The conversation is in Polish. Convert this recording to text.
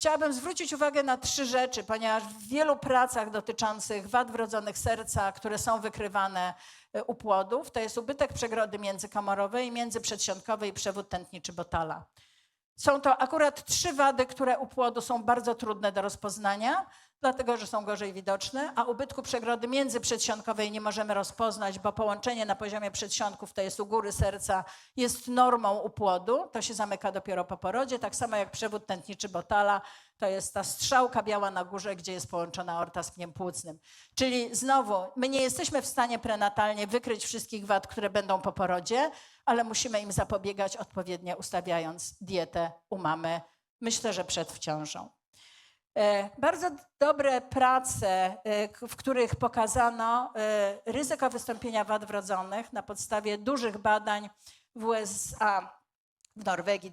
Chciałabym zwrócić uwagę na trzy rzeczy, ponieważ w wielu pracach dotyczących wad wrodzonych serca, które są wykrywane e, u płodów, to jest ubytek przegrody międzykomorowej, międzyprzedsionkowej i przewód tętniczy Botala. Są to akurat trzy wady, które u płodu są bardzo trudne do rozpoznania, dlatego że są gorzej widoczne, a ubytku przegrody międzyprzedsionkowej nie możemy rozpoznać, bo połączenie na poziomie przedsionków, to jest u góry serca, jest normą u płodu, to się zamyka dopiero po porodzie, tak samo jak przewód tętniczy Botala, to jest ta strzałka biała na górze, gdzie jest połączona aorta z pniem płucnym. Czyli znowu, my nie jesteśmy w stanie prenatalnie wykryć wszystkich wad, które będą po porodzie, ale musimy im zapobiegać odpowiednio ustawiając dietę u mamy, myślę, że przed wciążą. E, Bardzo dobre prace, e, w których pokazano e, ryzyko wystąpienia wad wrodzonych na podstawie dużych badań w USA, w Norwegii,